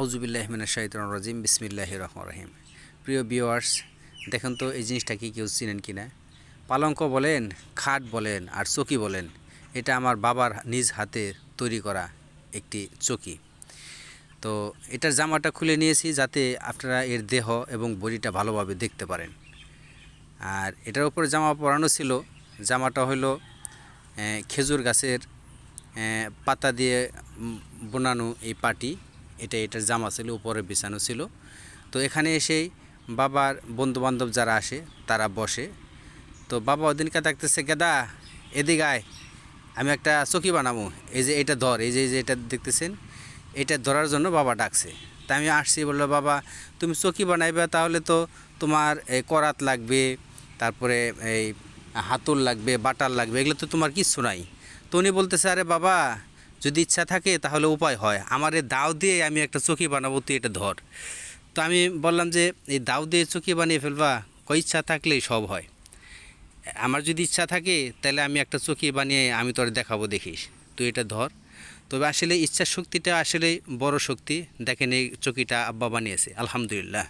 আউজুবিল্লাহমিনা শাহিদ রাজিম বিসমিল্লাহ রহমান রহিম। প্রিয় বিওয়ার্স দেখুন তো এই জিনিসটা কি কেউ চিনেন কি না? পালঙ্ক বলেন, খাট বলেন আর চকি বলেন, এটা আমার বাবার নিজ হাতে তৈরি করা একটি চকি। তো এটার জামাটা খুলে নিয়েছি যাতে আপনারা এর দেহ এবং বডিটা ভালোভাবে দেখতে পারেন। আর এটার উপরে জামা পরানো ছিল, জামাটা হলো খেজুর গাছের পাতা দিয়ে বোনানো এই পাটি। এটা এটার জামা ছিল, উপরে বিছানো ছিল। তো এখানে এসেই বাবার বন্ধু বান্ধব যারা আসে, তারা বসে। তো বাবা ওদিনকে ডাকতেছে গেদা, এদিকে আয়, আমি একটা চকি বানাবো। এই যে এটা ধর, এই যে যে এটা দেখতেছেন, এটা ধরার জন্য বাবা ডাকছে। তা আমি আসছি, বলল, বাবা, তুমি চকি বানাইবে, তাহলে তো তোমার এই করাত লাগবে, তারপরে, এই, হাতুল লাগবে, বাটার লাগবে, এগুলো তো তোমার কিচ্ছু নাই। তো উনি বলতেছে, আরে বাবা যদি ইচ্ছা থাকে তাহলে উপায় হয়। আমার এই দাও দিয়ে আমি একটা চকি বানাবো, তুই এটা ধর। তো আমি বললাম যে, এই দাও দিয়ে চকি বানিয়ে ফেলবা, কই ইচ্ছা থাকলেই সব হয়। আমার যদি ইচ্ছা থাকে, তাহলে আমি একটা চকি বানিয়ে আমি তোর দেখাবো, দেখিস। তুই এটা ধর। তবে আসলে ইচ্ছা শক্তিটা আসলে বড় শক্তি। দেখেন এই চকিটা আব্বা বানিয়েছে, আলহামদুলিল্লাহ।